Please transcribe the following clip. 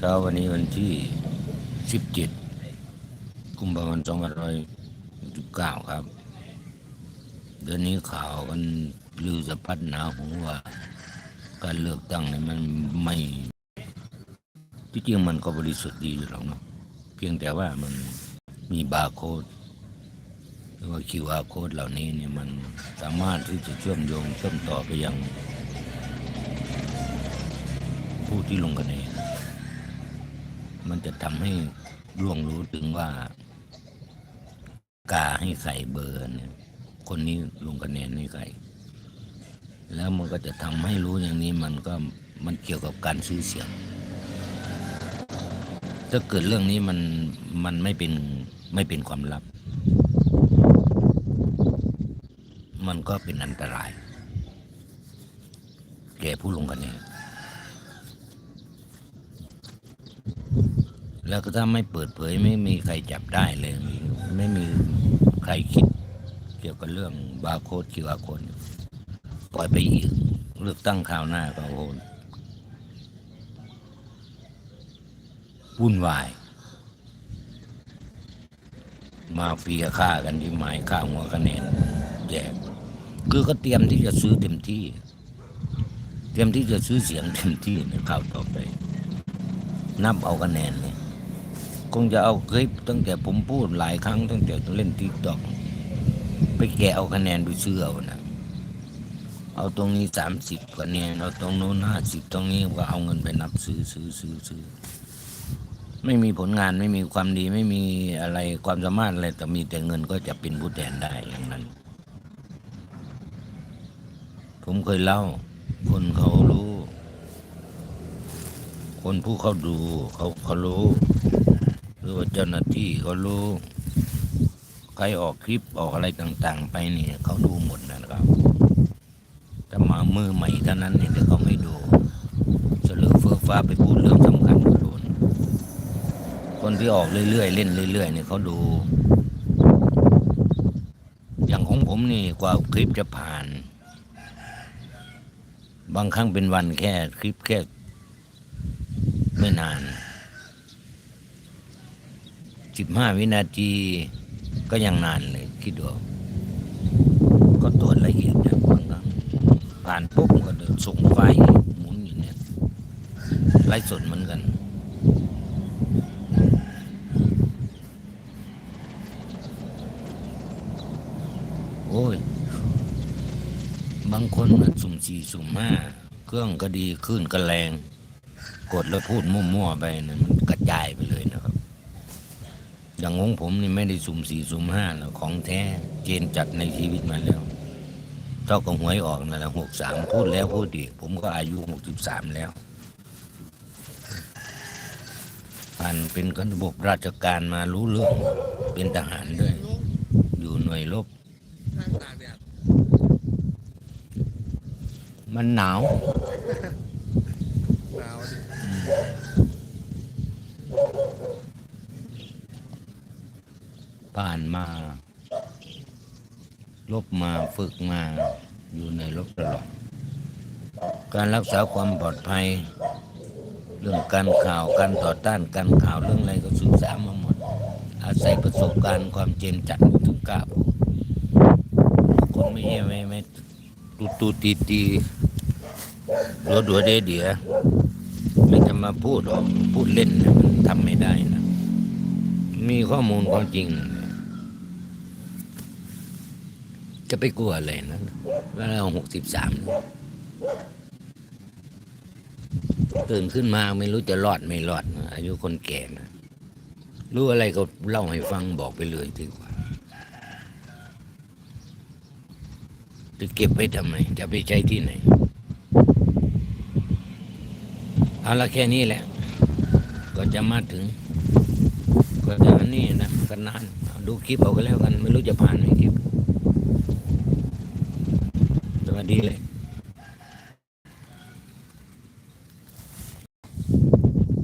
เช้าวันนี้วันที่สิบเจ็ดกุมภาพันธ์สองพันร้อยสิบเก้าครับ เดือนนี้ข่าวกันลือสะพัดหนาหูว่า การเลือกตั้งเนี่ยมันไม่ ที่จริงมันก็บริสุทธิ์ดีอยู่หรอกเนาะเพียงแต่ว่ามันมีบาร์โค้ดหรือว่า QR โค้ดเหล่านี้เนี่ยมันสามารถที่จะเชื่อมโยงเชื่อมต่อไปยังผู้ที่ลงคะแนน มันจะทำให้ล่วงรู้ถึงว่า กาให้ใส่เบอร์เนี่ย คนนี้ลงคะแนนให้ใครแล้วมันก็จะทำให้รู้อย่างนี้มันก็มันเกี่ยวกับการซื้อเสียง ถ้าเกิดเรื่องนี้มันมันไม่เป็นไม่เป็นความลับ มันก็เป็นอันตราย แก่ผู้ลงคะแนน แล้วก็ถ้าไม่เปิดเผยไม่มีใครจับได้เลย ไม่มีใครคิดเกี่ยวกับเรื่องบาร์โค้ดคิวอาร์โค้ดปล่อยไปอีกเลือกตั้งคราวหน้าก็โอนวุ่นวาย มาเฟียฆ่ากันที่หมายฆ่าหัวคะแนนแจกคือก็เตรียมที่จะซื้อเต็มที่ เตรียมที่จะซื้อเสียงเต็มที่ในข่าวต่อไป นับเอาคะแนนเลย คงจะเอาคลิปตั้งแต่ผมพูดหลายครั้งตั้งแต่เล่นทิกตอกไปแกะเอาคะแนนไปซื้อเอานะเอาตรงนี้สามสิบคะแนนเอาตรงโน้นห้าสิบตรงนี้ก็เอาเงินไปนับซื้อซื้อซื้อซื้อไม่มีผลงานไม่มีความดีไม่มีอะไรความสามารถอะไรแต่มีแต่เงินก็จะเป็นผู้แทนได้อย่างนั้น ผมเคยเล่า คนเขารู้ คนผู้เขาดูเขาเขารู้ หรือว่าเจ้าหน้าที่เขารู้ ใครออกคลิปออกอะไรต่างๆ ไปเนี่ยเขาดูหมดนะครับถ้ามามือใหม่เท่านั้นเนี่ยเขาไม่ดูเสลือเฟื่อฟ้าไปพูดเรื่องสำคัญก็โดนคนที่ออกเรื่อยๆเล่นเรื่อยๆเนี่ยเขาดู อย่างของผมนี่กว่าคลิปจะผ่าน บางครั้งเป็นวันแค่คลิปแค่ไม่นาน สิบห้าวินาทีก็ยังนานเลยคิดดูก็ตรวจละเอียดนะบางครั้งผ่านปุ๊บก็เดินส่งไฟหมุนอยู่เนี่ยไล่สดเหมือนกันโอ้ย บางคนมันสุ่มสี่สุ่มห้าเครื่องก็ดีขึ้นก็แรง กดแล้วพูดมั่วๆไปนะมันกระจายไปเลย อย่างของผมนี่ไม่ได้สุ่มสี่สุ่มห้าแล้วของแท้เกณฑ์จัดในชีวิตมาแล้วเท่ากับหวยออกนั่นแหละหกสามพูดแล้วพูดอีกผมก็อายุหกสิบสามแล้วผ่านเป็นกันระบบราชการมารู้เรื่องเป็นทหารด้วย อยู่หน่วยรบมันหนาวหนาวดิ ผ่านมา ลบมาฝึกมาอยู่ในรบตลอด การรักษาความปลอดภัย เรื่องการข่าวการต่อต้านการข่าวเรื่องอะไรก็ศึกษามาหมด อาศัยประสบการณ์ความเจนจัดถึงกล้าพูดคนไม่ใช่ไม่ไม่ตูตูตีตีดัวดัวเดียเดียไม่จะมาพูดออกพูดเล่นนี่ยมันทำไม่ได้นะ มีข้อมูลความจริง จะไปกลัวอะไรนะเวลาหกสิบสามตื่นขึ้นมาไม่รู้จะรอดไม่รอดนะอายุคนแก่นะรู้อะไรก็เล่าให้ฟังบอกไปเลยดีกว่าจะเก็บไว้ทำไม จะไปใช้ที่ไหน เอาละแค่นี้แหละ ก็จะมาถึง ก็จะนี่นะกันนาน ดูคลิปเอาก็แล้วกัน ไม่รู้จะผ่านไหมคลิป สวัสดีเลย